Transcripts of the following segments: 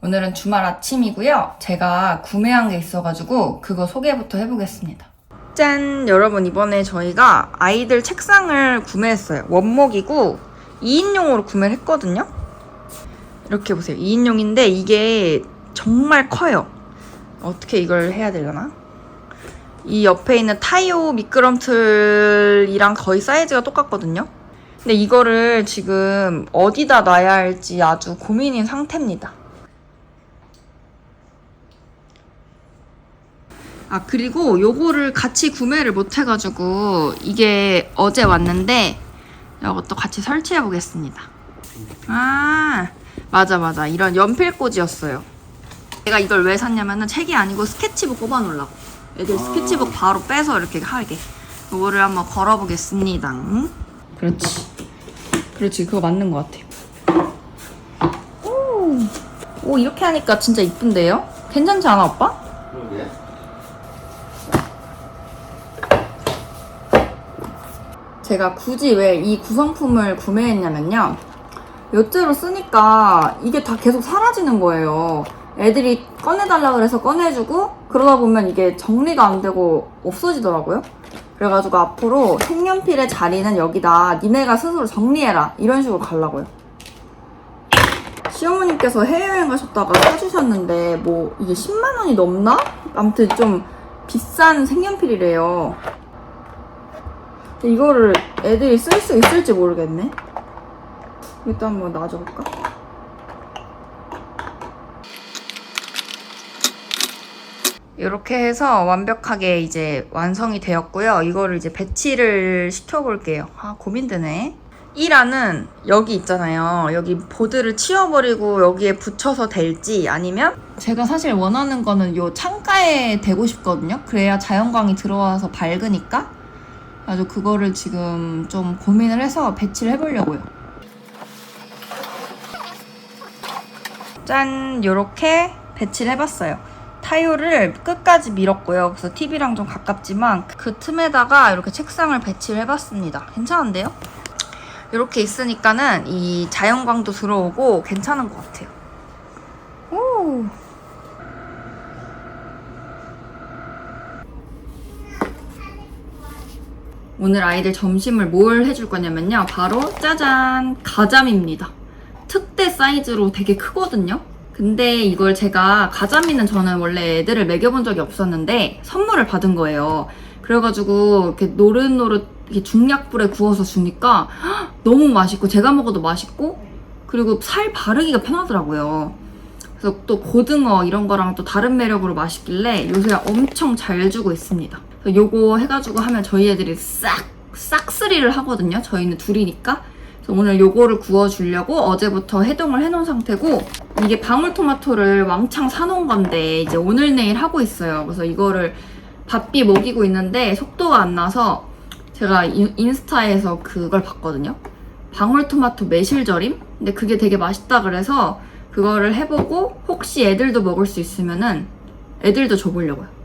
오늘은 주말 아침이고요. 제가 구매한 게 있어가지고 그거 소개부터 해보겠습니다. 짠! 여러분 이번에 저희가 아이들 책상을 구매했어요. 원목이고 2인용으로 구매를 했거든요. 이렇게 보세요. 2인용인데 이게 정말 커요. 어떻게 이걸 해야 되려나? 이 옆에 있는 타이오 미끄럼틀이랑 거의 사이즈가 똑같거든요. 근데 이거를 지금 어디다 놔야 할지 아주 고민인 상태입니다. 아 그리고 요거를 같이 구매를 못 해가지고 이게 어제 왔는데 이것도 같이 설치해 보겠습니다. 아 맞아 맞아 이런 연필꽂이였어요. 제가 이걸 왜 샀냐면은 책이 아니고 스케치북 꼽아 놓으려고. 애들 스케치북 바로 빼서 이렇게 하게. 이거를 한번 걸어보겠습니다. 응? 그렇지. 그렇지 그거 맞는 것 같아요. 오, 오 이렇게 하니까 진짜 이쁜데요? 괜찮지 않아 오빠? 그러게. 제가 굳이 왜 이 구성품을 구매했냐면요. 요째로 쓰니까 이게 다 계속 사라지는 거예요. 애들이 꺼내달라 그래서 꺼내주고 그러다 보면 이게 정리가 안 되고 없어지더라고요. 그래가지고 앞으로 색연필의 자리는 여기다 니네가 스스로 정리해라 이런 식으로 가려고요. 시어머님께서 해외여행 가셨다가 사주셨는데 뭐 이게 10만 원이 넘나? 아무튼 좀 비싼 색연필이래요. 이거를 애들이 쓸 수 있을지 모르겠네. 일단 한번 놔줘볼까? 이렇게 해서 완벽하게 이제 완성이 되었고요. 이거를 이제 배치를 시켜볼게요. 아, 고민되네. 1안은 여기 있잖아요. 여기 보드를 치워버리고 여기에 붙여서 될지 아니면 제가 사실 원하는 거는 요 창가에 대고 싶거든요. 그래야 자연광이 들어와서 밝으니까. 아주 그거를 지금 좀 고민을 해서 배치를 해보려고요. 짠! 요렇게 배치를 해봤어요. 타요를 끝까지 밀었고요. 그래서 TV랑 좀 가깝지만 그 틈에다가 이렇게 책상을 배치를 해봤습니다. 괜찮은데요? 이렇게 있으니까는 이 자연광도 들어오고 괜찮은 것 같아요. 오! 오늘 아이들 점심을 뭘 해줄 거냐면요. 바로 짜잔! 가자미입니다. 특대 사이즈로 되게 크거든요. 근데 이걸 제가 가자미는 저는 원래 애들을 먹여본 적이 없었는데 선물을 받은 거예요. 그래가지고 이렇게 노릇노릇 이렇게 중약불에 구워서 주니까 헉, 너무 맛있고 제가 먹어도 맛있고 그리고 살 바르기가 편하더라고요. 그래서 또 고등어 이런 거랑 또 다른 매력으로 맛있길래 요새 엄청 잘 주고 있습니다. 요거 해가지고 하면 저희 애들이 싹 싹쓸이를 하거든요. 저희는 둘이니까. 그래서 오늘 요거를 구워주려고 어제부터 해동을 해놓은 상태고 이게 방울토마토를 왕창 사놓은 건데 이제 오늘 내일 하고 있어요. 그래서 이거를 밥비 먹이고 있는데 속도가 안 나서 제가 인- 인스타에서 그걸 봤거든요. 방울토마토 매실절임? 근데 그게 되게 맛있다 그래서 그거를 해보고 혹시 애들도 먹을 수 있으면은 애들도 줘보려고요.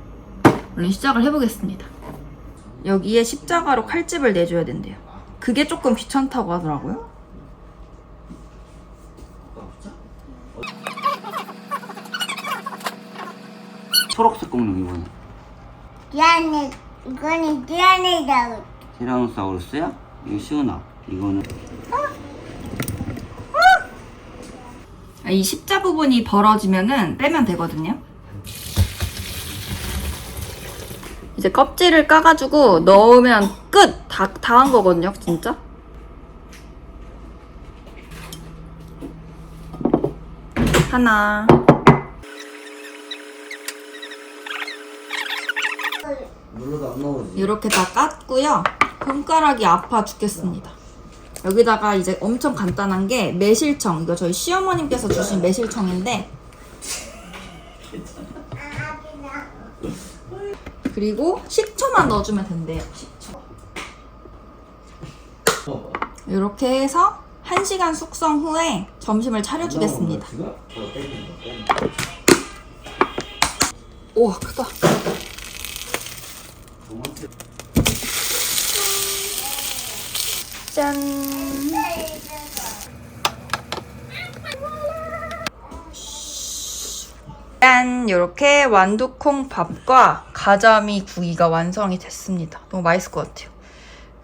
얼른 시작을 해보겠습니다. 여기에 십자가로 칼집을 내줘야 된대요. 그게 조금 귀찮다고 하더라고요. 초록색 공룡 이거는 미안해, 이거는 미안해다. 티라노사우루스야? 이거 시우나 이거는 아, 이 십자 부분이 벌어지면은 빼면 되거든요. 이제 껍질을 까가지고 넣으면 끝! 다, 다 한 거거든요, 진짜. 하나. 눌러도 안 나오지 이렇게 다 깠고요. 손가락이 아파 죽겠습니다. 여기다가 이제 엄청 간단한 게 매실청. 이거 저희 시어머님께서 주신 매실청인데 그리고 식초만 넣어주면 된대요. 식초. 이렇게 해서 1시간 숙성 후에 점심을 차려주겠습니다. 우와 크다. 짠. 짠! 이렇게 완두콩 밥과 가자미 구이가 완성이 됐습니다. 너무 맛있을 것 같아요.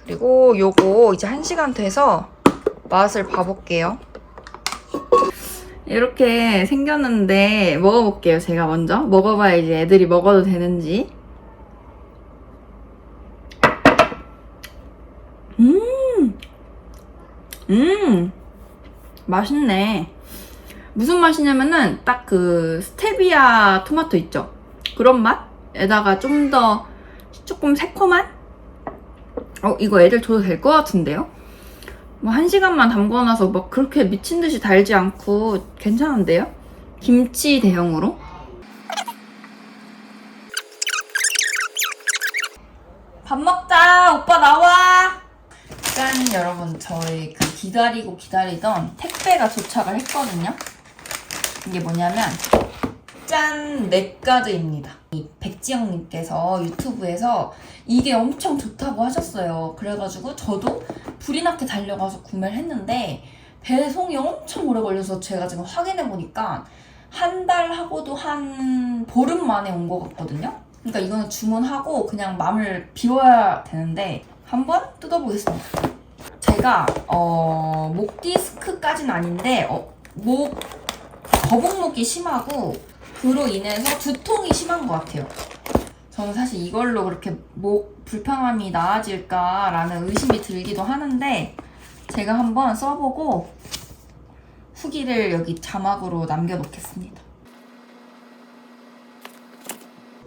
그리고 요거 이제 한 시간 돼서 맛을 봐볼게요. 이렇게 생겼는데 먹어볼게요. 제가 먼저 먹어봐야 이제 애들이 먹어도 되는지. 음, 음, 맛있네. 무슨 맛이냐면은 딱 그 스테비아 토마토 있죠? 그런 맛 에다가 좀 더 조금 새콤한? 어, 이거 애들 줘도 될 것 같은데요? 뭐 한 시간만 담궈놔서 막 그렇게 미친 듯이 달지 않고 괜찮은데요? 김치 대용으로? 밥 먹자! 오빠 나와! 짠! 여러분, 저희 그 기다리고 기다리던 택배가 도착을 했거든요? 이게 뭐냐면, 짠! 넷가드입니다. 이 백지영님께서 유튜브에서 이게 엄청 좋다고 하셨어요. 그래가지고 저도 불이 나게 달려가서 구매를 했는데, 배송이 엄청 오래 걸려서 제가 지금 확인해보니까 한 달 하고도 한 보름 만에 온 것 같거든요? 그러니까 이거는 주문하고 그냥 마음을 비워야 되는데 한번 뜯어보겠습니다. 제가 어, 목 디스크까지는 아닌데 어, 목 거북목이 심하고 그로 인해서 두통이 심한 것 같아요. 저는 사실 이걸로 그렇게 목 불편함이 나아질까라는 의심이 들기도 하는데 제가 한번 써보고 후기를 여기 자막으로 남겨놓겠습니다.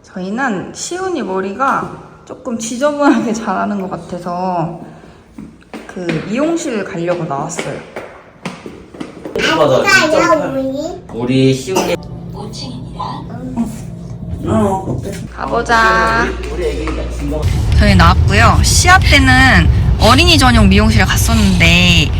저희는 시훈이 머리가 조금 지저분하게 자라는 것 같아서 그 미용실 가려고 나왔어요. 맞아 가요 우리. 우리 시훈이 어 가보자. 저희 나왔고요. 시합 때는 어린이 전용 미용실에 갔었는데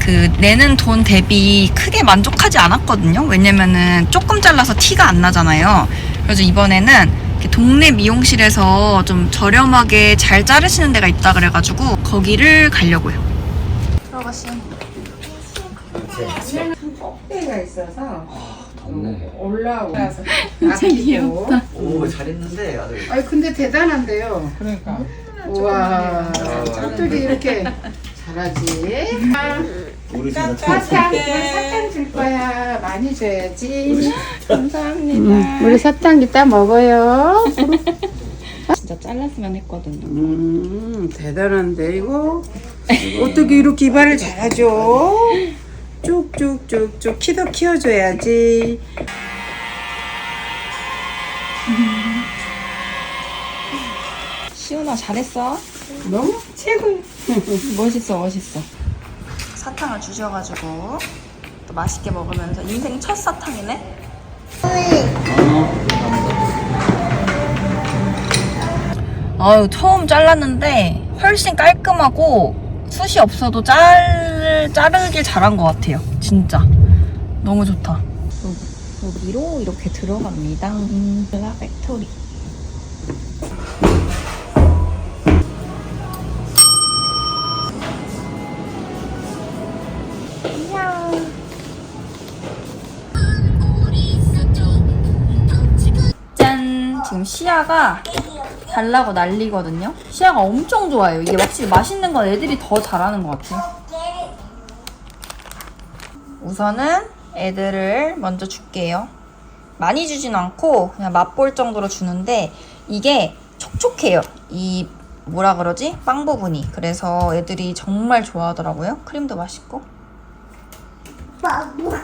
그 내는 돈 대비 크게 만족하지 않았거든요. 왜냐면은 조금 잘라서 티가 안 나잖아요. 그래서 이번에는 동네 미용실에서 좀 저렴하게 잘 자르시는 데가 있다 그래가지고 거기를 가려고요. 들어가시. 껍데기가 있어서 덥 네 올라오라서 진짜 귀엽다. 오 잘했는데 아들 아니 근데 대단한데요. 그러니까 우와 짝들이 이렇게 잘하지. 아, 우리 사탕 사탕 줄 거야. 많이 줘야지. 감사합니다. 우리 사탕 이따 먹어요. 진짜 잘랐으면 했거든요. 음 대단한데 이거 어떻게 이렇게 이발을 잘하죠? 쭉쭉쭉쭉 키도 키워줘야지. 시훈아 잘했어. 너무 최고. 멋있어, 멋있어. 사탕을 주셔가지고 또 맛있게 먹으면서 인생 첫 사탕이네. 아유 처음 잘랐는데 훨씬 깔끔하고 숱이 없어도 잘 자르길 잘한 것 같아요. 진짜 너무 좋다. 여기로 이렇게 들어갑니다. 음, 블라 팩토리. 짠! 지금 시아가 달라고 난리거든요? 시아가 엄청 좋아해요. 이게 확실히 맛있는 건 애들이 더 잘하는 것 같아요. 우선은 애들을 먼저 줄게요. 많이 주진 않고 그냥 맛볼 정도로 주는데 이게 촉촉해요. 이 뭐라 그러지? 빵 부분이. 그래서 애들이 정말 좋아하더라고요. 크림도 맛있고.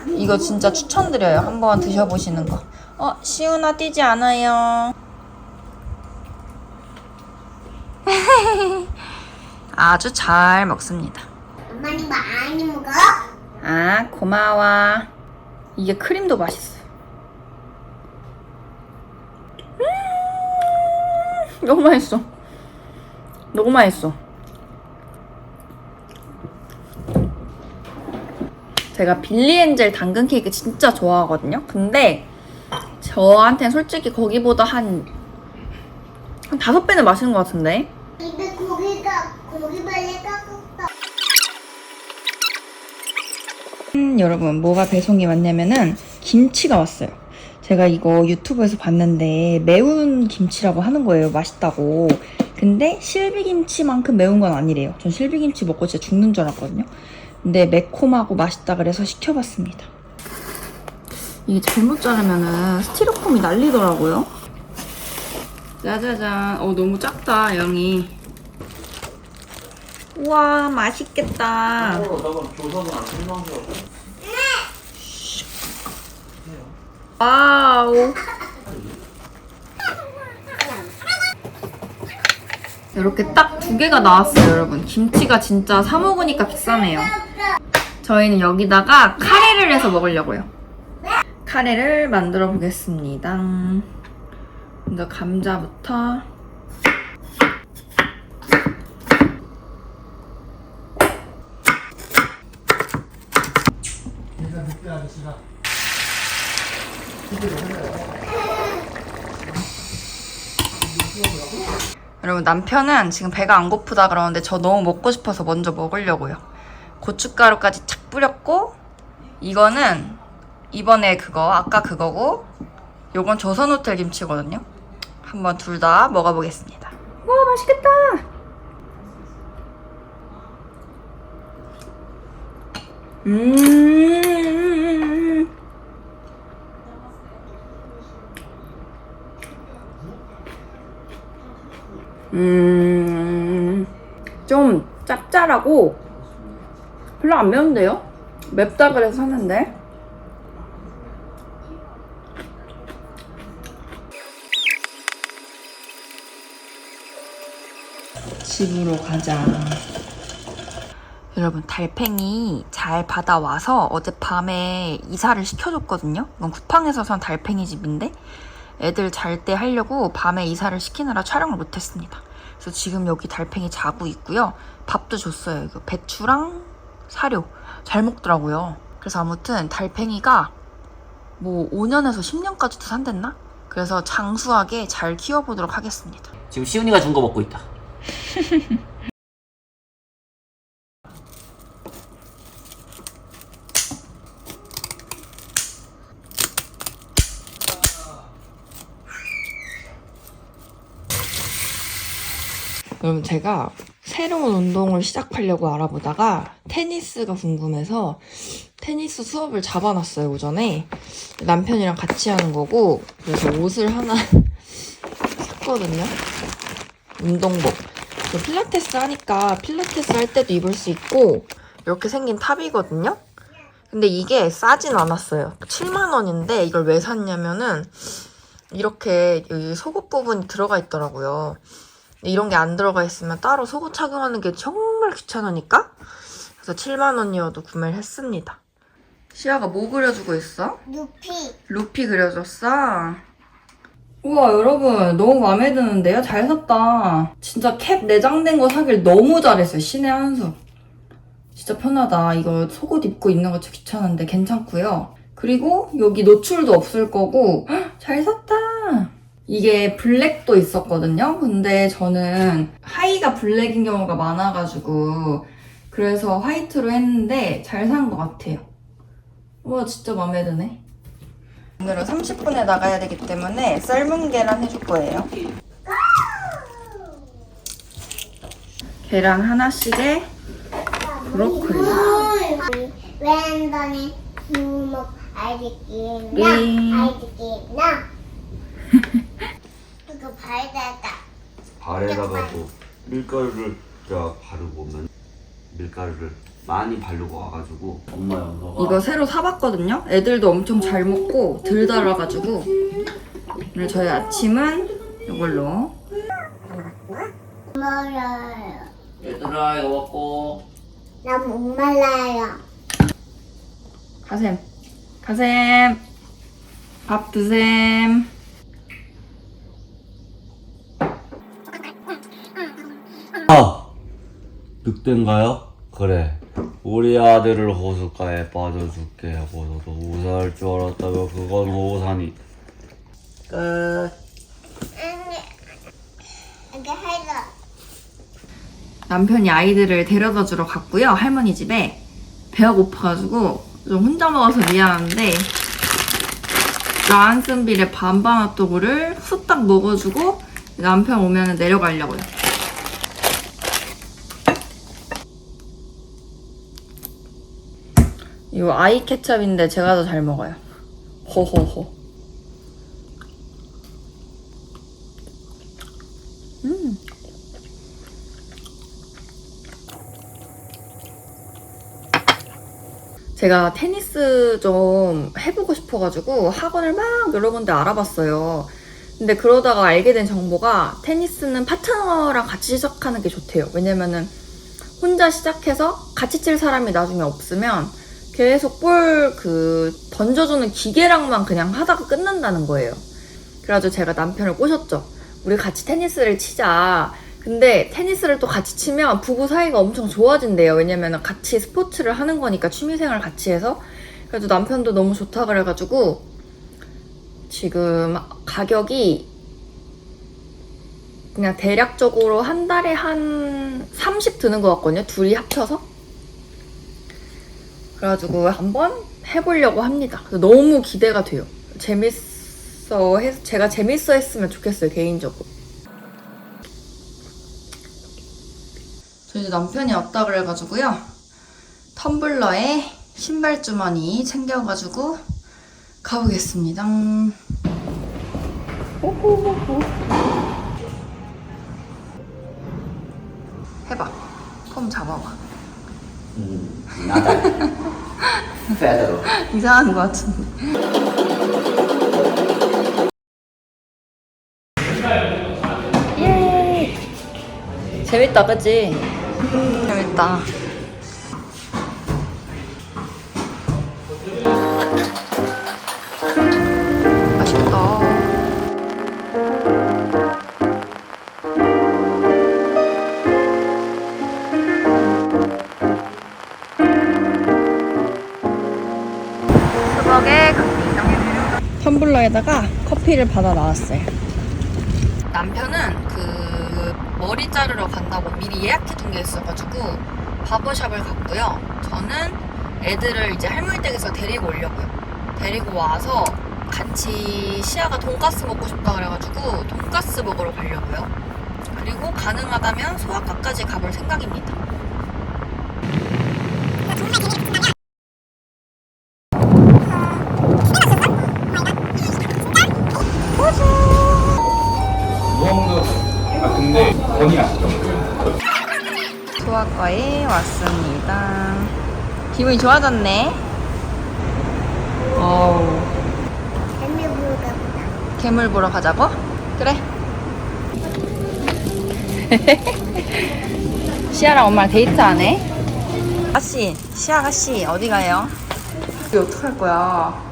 이거 진짜 추천드려요. 한번 드셔보시는 거. 어, 시우나 뛰지 않아요. 아주 잘 먹습니다. 엄마는 많이 먹어? 아, 고마워. 이게 크림도 맛있어. 음, 너무 맛있어. 너무 맛있어. 제가 빌리 엔젤 당근 케이크 진짜 좋아하거든요. 근데 저한테는 솔직히 거기보다 한, 한 다섯 배는 맛있는 것 같은데. 입에 고기가 고기 발레 깎았다. 음, 여러분 뭐가 배송이 왔냐면은 김치가 왔어요. 제가 이거 유튜브에서 봤는데 매운 김치라고 하는 거예요. 맛있다고. 근데 실비김치만큼 매운 건 아니래요. 전 실비김치 먹고 진짜 죽는 줄 알았거든요. 근데 매콤하고 맛있다 그래서 시켜봤습니다. 이게 잘못 자르면은 스티로폼이 날리더라고요. 짜자잔. 어, 너무 작다, 양이. 우와, 맛있겠다. 와우. 이렇게 딱 두 개가 나왔어요, 여러분. 김치가 진짜 사 먹으니까 비싸네요. 저희는 여기다가 카레를 해서 먹으려고요. 카레를 만들어 보겠습니다. 먼저 감자부터. 여러분 남편은 지금 배가 안 고프다 그러는데 저 너무 먹고 싶어서 먼저 먹으려고요. 고춧가루까지 착 뿌렸고 이거는 이번에 그거 아까 그거고 요건 조선 호텔 김치거든요. 한번 둘 다 먹어보겠습니다. 와 맛있겠다. 음. 음, 좀 짭짤하고 별로 안 매운데요? 맵다 그래서 샀는데. 집으로 가자. 여러분, 달팽이 잘 받아와서 어젯밤에 이사를 시켜줬거든요? 이건 쿠팡에서 산 달팽이 집인데 애들 잘 때 하려고 밤에 이사를 시키느라 촬영을 못했습니다. 그래서 지금 여기 달팽이 자고 있고요. 밥도 줬어요. 이거 배추랑 사료. 잘 먹더라고요. 그래서 아무튼 달팽이가 뭐 5년에서 10년까지도 산댔나? 그래서 장수하게 잘 키워보도록 하겠습니다. 지금 시훈이가 준 거 먹고 있다. 여러분 제가 새로운 운동을 시작하려고 알아보다가 테니스가 궁금해서 테니스 수업을 잡아놨어요 오전에. 남편이랑 같이 하는 거고 그래서 옷을 하나 샀거든요. 운동복. 그 필라테스 하니까 필라테스 할 때도 입을 수 있고 이렇게 생긴 탑이거든요. 근데 이게 싸진 않았어요. 7만원인데 이걸 왜 샀냐면은 이렇게 여기 속옷 부분이 들어가 있더라고요 이런 게 안 들어가 있으면 따로 속옷 착용하는 게 정말 귀찮으니까 그래서 7만 원이어도 구매를 했습니다. 시아가 뭐 그려주고 있어? 루피. 루피 그려줬어? 우와 여러분 너무 마음에 드는데요? 잘 샀다. 진짜 캡 내장된 거 사길 너무 잘했어요. 신의 한 수. 진짜 편하다. 이거 속옷 입고 있는 거 귀찮은데 괜찮고요. 그리고 여기 노출도 없을 거고 헉, 잘 샀다. 이게 블랙도 있었거든요. 근데 저는 하이가 블랙인 경우가 많아가지고 그래서 화이트로 했는데 잘 산 것 같아요. 와 진짜 마음에 드네. 오늘은 30분에 나가야 되기 때문에 삶은 계란 해줄 거예요. 계란 하나씩에 브로콜리. 왼손에 주먹 알겠기나 네. 알겠기나. 이거 발다다. 발에다가도 밀가루를 자 바르고 오면 밀가루를 많이 바르고 와가지고 엄마 영서가 이거 새로 사봤거든요. 애들도 엄청 잘 먹고 덜 달아가지고 오늘 저희 아침은 이걸로 말아요. 얘들아 이거 먹고 나 목말라요. 가셈 가셈 밥 드셈 아 늑대인가요? 그래 우리 아들을 호숫가에 빠져줄게 하고서도 우사할 줄 알았다가 그건 오산이 끝. 남편이 아이들을 데려다 주러 갔고요 할머니 집에 배가 고파가지고 좀 혼자 먹어서 미안한데 라한슨빌의 반반 핫도그를 후딱 먹어주고 남편 오면 내려가려고요. 이거 아이 케첩인데 제가 더 잘 먹어요. 호호호. 음. 제가 테니스 좀 해보고 싶어가지고 학원을 막 여러 군데 알아봤어요. 근데 그러다가 알게 된 정보가 테니스는 파트너랑 같이 시작하는 게 좋대요. 왜냐면은 혼자 시작해서 같이 칠 사람이 나중에 없으면 계속 볼 그 던져주는 기계랑만 그냥 하다가 끝난다는 거예요. 그래가지고 제가 남편을 꼬셨죠. 우리 같이 테니스를 치자. 근데 테니스를 또 같이 치면 부부 사이가 엄청 좋아진대요. 왜냐면 같이 스포츠를 하는 거니까 취미생활 같이 해서. 그래도 남편도 너무 좋다 그래가지고 지금 가격이 그냥 대략적으로 한 달에 한 30 드는 것 같거든요. 둘이 합쳐서. 그래가지고 한번 해보려고 합니다. 너무 기대가 돼요. 재밌어 해, 제가 재밌어 했으면 좋겠어요, 개인적으로. 저 이제 남편이 왔다 그래가지고요. 텀블러에 신발 주머니 챙겨가지고 가보겠습니다. 호호호호. 해봐. 폼 잡아봐. 음, 나다. 페더로. 이상한 것 같은데. 예. 재밌다, 그치? 재밌다. 텀블러에다가 커피를 받아 나왔어요. 남편은 그 머리 자르러 간다고 미리 예약해둔 게 있어가지고 바버샵을 갔고요. 저는 애들을 이제 할머니 댁에서 데리고 오려고요. 데리고 와서 같이 시아가 돈가스 먹고 싶다 그래가지고 돈가스 먹으러 가려고요. 그리고 가능하다면 소아과까지 가볼 생각입니다. 아 근데 건이 아시죠? 소아과에 왔습니다. 기분이 좋아졌네. 어우. 재미 보러 가보자. 괴물 보러 가자고? 그래. 시아랑 엄마랑 데이트 안 해? 아씨, 시아 아가씨 어디 가요? 이거 어떡할 거야?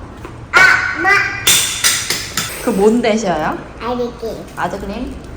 그 뭔데 시아야? 알겠지. 아드그림?